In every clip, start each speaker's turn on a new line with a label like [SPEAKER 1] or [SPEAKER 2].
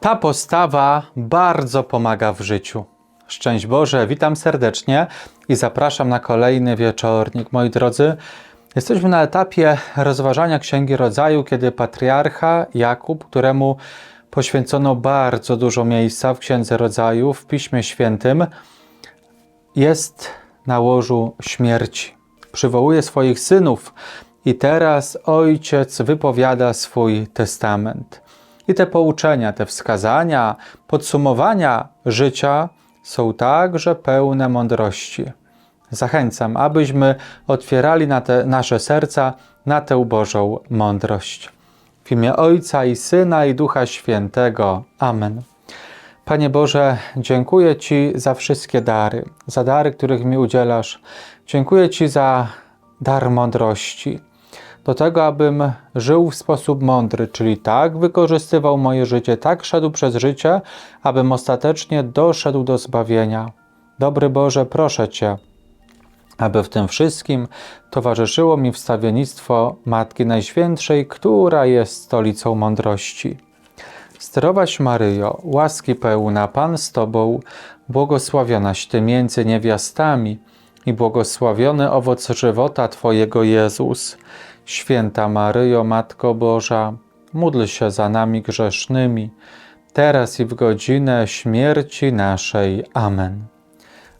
[SPEAKER 1] Ta postawa bardzo pomaga w życiu. Szczęść Boże, witam serdecznie i zapraszam na kolejny wieczornik. Moi drodzy, jesteśmy na etapie rozważania Księgi Rodzaju, kiedy patriarcha Jakub, któremu poświęcono bardzo dużo miejsca w Księdze Rodzaju, w Piśmie Świętym, jest na łożu śmierci. Przywołuje swoich synów i teraz ojciec wypowiada swój testament. I te pouczenia, te wskazania, podsumowania życia są także pełne mądrości. Zachęcam, abyśmy otwierali na te nasze serca na tę Bożą mądrość. W imię Ojca i Syna i Ducha Świętego. Amen. Panie Boże, dziękuję Ci za wszystkie dary, za dary, których mi udzielasz. Dziękuję Ci za dar mądrości, do tego, abym żył w sposób mądry, czyli tak wykorzystywał moje życie, tak szedł przez życie, abym ostatecznie doszedł do zbawienia. Dobry Boże, proszę Cię, aby w tym wszystkim towarzyszyło mi wstawiennictwo Matki Najświętszej, która jest stolicą mądrości. Zdrowaś Maryjo, łaski pełna, Pan z Tobą, błogosławionaś Ty między niewiastami i błogosławiony owoc żywota Twojego Jezus. Święta Maryjo, Matko Boża, módl się za nami grzesznymi, teraz i w godzinę śmierci naszej. Amen.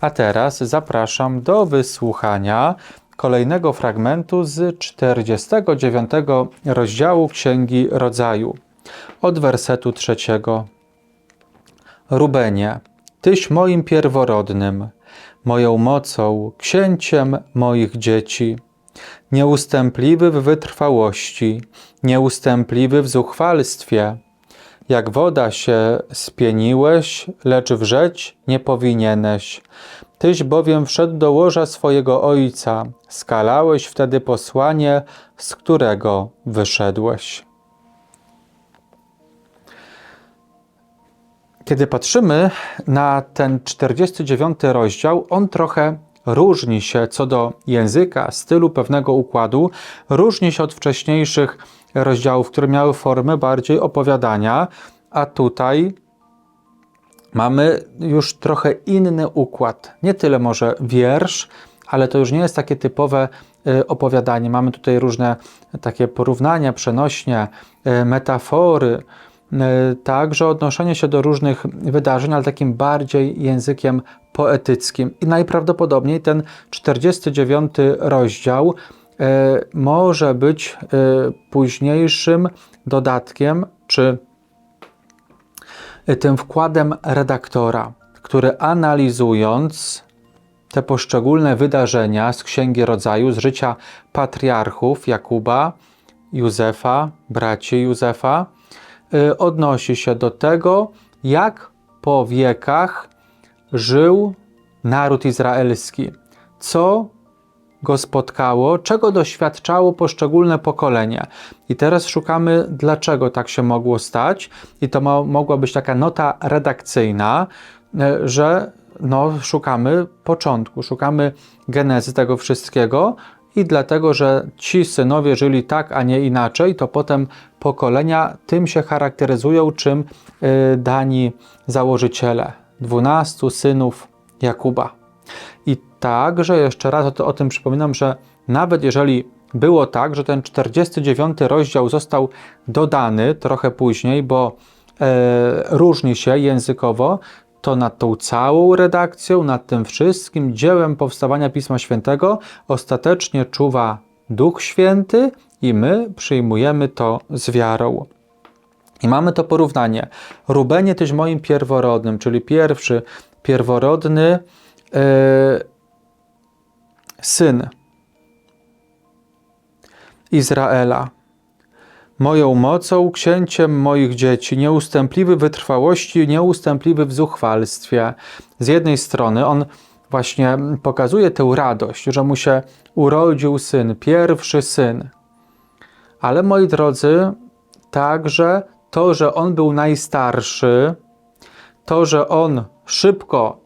[SPEAKER 1] A teraz zapraszam do wysłuchania kolejnego fragmentu z 49 rozdziału Księgi Rodzaju, od wersetu trzeciego. Rubenie, Tyś moim pierworodnym, moją mocą, księciem moich dzieci. Nieustępliwy w wytrwałości, nieustępliwy w zuchwalstwie. Jak woda się spieniłeś, lecz wrzeć nie powinieneś. Tyś bowiem wszedł do łoża swojego ojca, skalałeś wtedy posłanie, z którego wyszedłeś. Kiedy patrzymy na ten 49 rozdział, on trochę różni się co do języka, stylu, pewnego układu, różni się od wcześniejszych rozdziałów, które miały formę bardziej opowiadania, a tutaj mamy już trochę inny układ. Nie tyle może wiersz, ale to już nie jest takie typowe y, opowiadanie. Mamy tutaj różne takie porównania, przenośnie, y, metafory, także odnoszenie się do różnych wydarzeń, ale takim bardziej językiem poetyckim. I najprawdopodobniej ten 49 rozdział może być późniejszym dodatkiem czy tym wkładem redaktora, który analizując te poszczególne wydarzenia z Księgi Rodzaju, z życia patriarchów Jakuba, Józefa, braci Józefa, odnosi się do tego, jak po wiekach żył naród izraelski, co go spotkało, czego doświadczało poszczególne pokolenia. I teraz szukamy, dlaczego tak się mogło stać, i to mo mogła być taka nota redakcyjna, e, że no, szukamy początku, szukamy genezy tego wszystkiego. I dlatego, że ci synowie żyli tak, a nie inaczej, to potem pokolenia tym się charakteryzują, czym y, dani założyciele. Dwunastu synów Jakuba. I także jeszcze raz o, o tym przypominam, że nawet jeżeli było tak, że ten 49 rozdział został dodany trochę później, bo e, różni się językowo, to nad tą całą redakcją, nad tym wszystkim dziełem powstawania Pisma Świętego ostatecznie czuwa Duch Święty i my przyjmujemy to z wiarą. I mamy to porównanie. Rubenie tyś moim pierworodnym, czyli pierwszy pierworodny yy, syn Izraela. Moją mocą, księciem moich dzieci, nieustępliwy wytrwałości, nieustępliwy w zuchwalstwie. Z jednej strony on właśnie pokazuje tę radość, że mu się urodził syn, pierwszy syn. Ale moi drodzy, także to, że on był najstarszy, to, że on szybko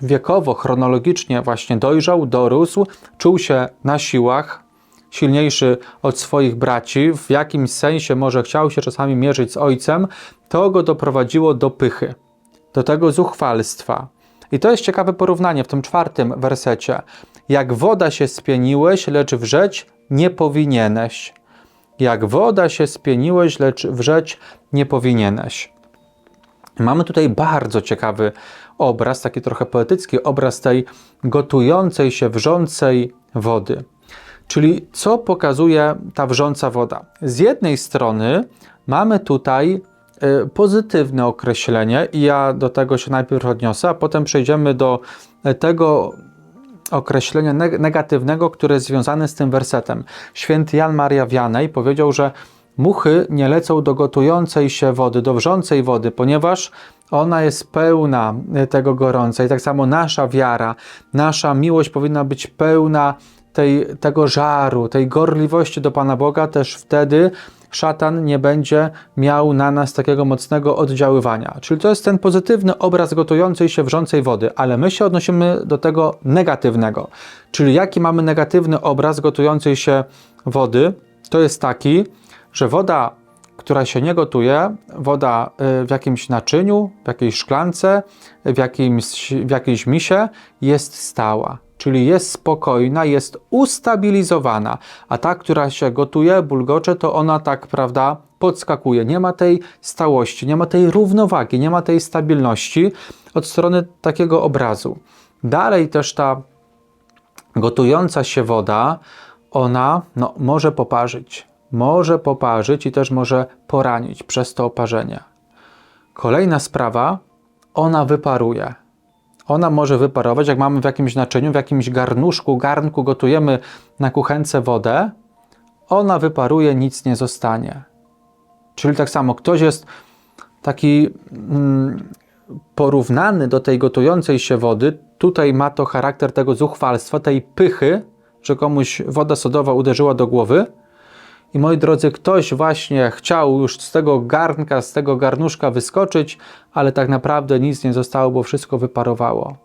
[SPEAKER 1] wiekowo, chronologicznie właśnie dojrzał, dorósł, czuł się na siłach, silniejszy od swoich braci, w jakimś sensie może chciał się czasami mierzyć z ojcem, to go doprowadziło do pychy, do tego zuchwalstwa. I to jest ciekawe porównanie w tym czwartym wersecie. Jak woda się spieniłeś, lecz wrzeć nie powinieneś. Jak woda się spieniłeś, lecz wrzeć nie powinieneś. Mamy tutaj bardzo ciekawy obraz, taki trochę poetycki obraz tej gotującej się, wrzącej wody. Czyli co pokazuje ta wrząca woda? Z jednej strony mamy tutaj y, pozytywne określenie, i ja do tego się najpierw odniosę, a potem przejdziemy do y, tego określenia neg- negatywnego, które jest związane z tym wersetem. Święty Jan Maria Wianej powiedział, że muchy nie lecą do gotującej się wody, do wrzącej wody, ponieważ ona jest pełna y, tego gorąca. I tak samo nasza wiara, nasza miłość powinna być pełna tej, tego żaru, tej gorliwości do Pana Boga, też wtedy szatan nie będzie miał na nas takiego mocnego oddziaływania. Czyli to jest ten pozytywny obraz gotującej się wrzącej wody, ale my się odnosimy do tego negatywnego. Czyli jaki mamy negatywny obraz gotującej się wody? To jest taki, że woda, która się nie gotuje, woda y, w jakimś naczyniu, w jakiejś szklance, w, jakimś, w jakiejś misie jest stała czyli jest spokojna, jest ustabilizowana, a ta, która się gotuje, bulgocze, to ona tak, prawda, podskakuje. Nie ma tej stałości, nie ma tej równowagi, nie ma tej stabilności od strony takiego obrazu. Dalej też ta gotująca się woda, ona no, może poparzyć. Może poparzyć i też może poranić przez to oparzenie. Kolejna sprawa, ona wyparuje ona może wyparować, jak mamy w jakimś naczyniu, w jakimś garnuszku, garnku gotujemy na kuchence wodę, ona wyparuje, nic nie zostanie. Czyli tak samo, ktoś jest taki mm, porównany do tej gotującej się wody, tutaj ma to charakter tego zuchwalstwa, tej pychy, że komuś woda sodowa uderzyła do głowy, i moi drodzy, ktoś właśnie chciał już z tego garnka, z tego garnuszka wyskoczyć, ale tak naprawdę nic nie zostało, bo wszystko wyparowało.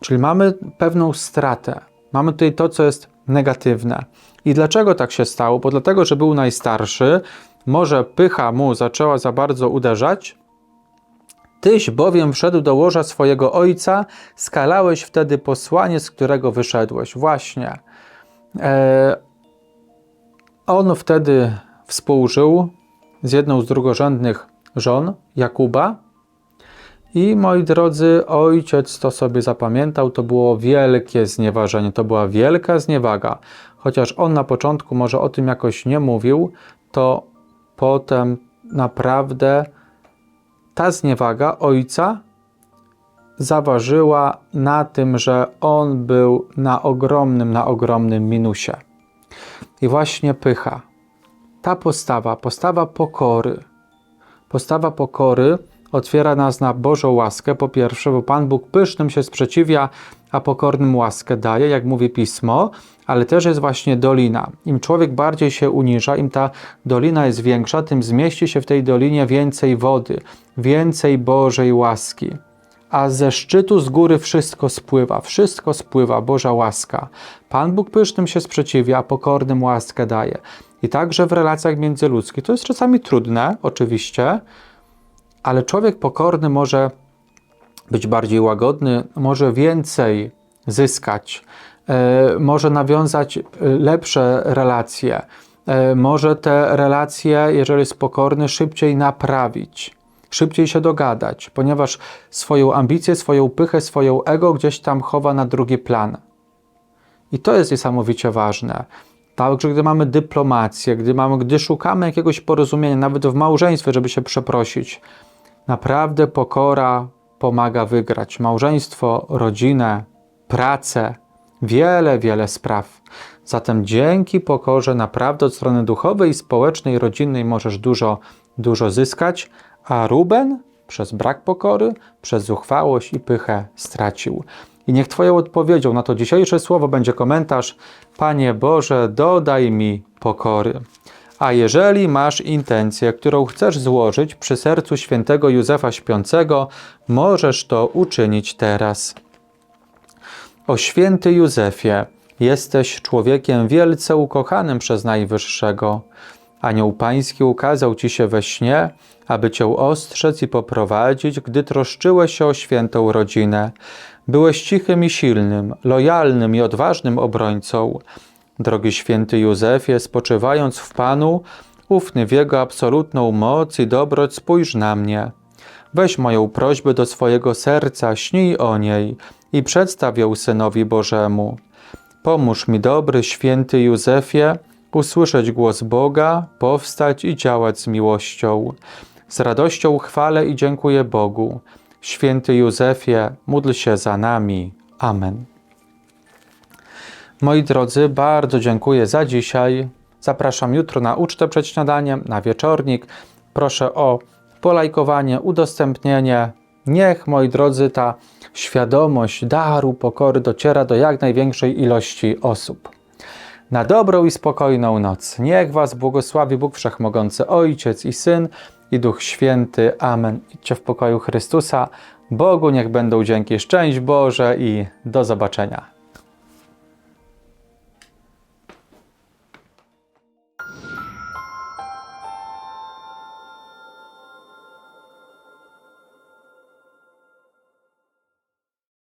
[SPEAKER 1] Czyli mamy pewną stratę. Mamy tutaj to, co jest negatywne. I dlaczego tak się stało? Bo dlatego, że był najstarszy, może pycha mu zaczęła za bardzo uderzać. Tyś bowiem wszedł do łoża swojego ojca, skalałeś wtedy posłanie, z którego wyszedłeś. Właśnie. E, on wtedy współżył z jedną z drugorzędnych żon, Jakuba. I moi drodzy, ojciec to sobie zapamiętał, to było wielkie znieważenie, to była wielka zniewaga. Chociaż on na początku może o tym jakoś nie mówił, to potem naprawdę ta zniewaga ojca zaważyła na tym, że on był na ogromnym, na ogromnym minusie i właśnie pycha. Ta postawa, postawa pokory, postawa pokory otwiera nas na Bożą łaskę, po pierwsze, bo Pan Bóg pysznym się sprzeciwia, a pokornym łaskę daje, jak mówi Pismo, ale też jest właśnie dolina. Im człowiek bardziej się uniża, im ta dolina jest większa, tym zmieści się w tej dolinie więcej wody, więcej Bożej łaski a ze szczytu z góry wszystko spływa, wszystko spływa, Boża łaska. Pan Bóg pysznym się sprzeciwia, a pokornym łaskę daje. I także w relacjach międzyludzkich. To jest czasami trudne, oczywiście, ale człowiek pokorny może być bardziej łagodny, może więcej zyskać, e, może nawiązać e, lepsze relacje, e, może te relacje, jeżeli jest pokorny, szybciej naprawić szybciej się dogadać, ponieważ swoją ambicję, swoją pychę, swoją ego gdzieś tam chowa na drugi plan. I to jest niesamowicie ważne. Także gdy mamy dyplomację, gdy, mamy, gdy szukamy jakiegoś porozumienia, nawet w małżeństwie, żeby się przeprosić, naprawdę pokora pomaga wygrać. Małżeństwo, rodzinę, pracę, wiele, wiele spraw. Zatem dzięki pokorze naprawdę od strony duchowej, społecznej, rodzinnej możesz dużo, dużo zyskać, a Ruben przez brak pokory, przez zuchwałość i pychę stracił. I niech Twoją odpowiedzią na to dzisiejsze słowo będzie komentarz: Panie Boże, dodaj mi pokory. A jeżeli masz intencję, którą chcesz złożyć przy sercu świętego Józefa Śpiącego, możesz to uczynić teraz. O święty Józefie, Jesteś człowiekiem wielce ukochanym przez Najwyższego. Anioł Pański ukazał Ci się we śnie, aby Cię ostrzec i poprowadzić, gdy troszczyłeś się o świętą rodzinę. Byłeś cichym i silnym, lojalnym i odważnym obrońcą. Drogi święty Józefie, spoczywając w Panu, ufny w Jego absolutną moc i dobroć, spójrz na mnie. Weź moją prośbę do swojego serca, śnij o niej i przedstaw ją Synowi Bożemu. Pomóż mi, dobry, święty Józefie, usłyszeć głos Boga, powstać i działać z miłością. Z radością chwalę i dziękuję Bogu. Święty Józefie, módl się za nami. Amen. Moi drodzy, bardzo dziękuję za dzisiaj. Zapraszam jutro na ucztę przed śniadaniem, na wieczornik. Proszę o polajkowanie, udostępnienie. Niech, moi drodzy, ta świadomość daru pokory dociera do jak największej ilości osób. Na dobrą i spokojną noc. Niech Was błogosławi Bóg Wszechmogący, Ojciec i Syn i Duch Święty. Amen. Idźcie w pokoju Chrystusa. Bogu niech będą dzięki. Szczęść Boże i do zobaczenia.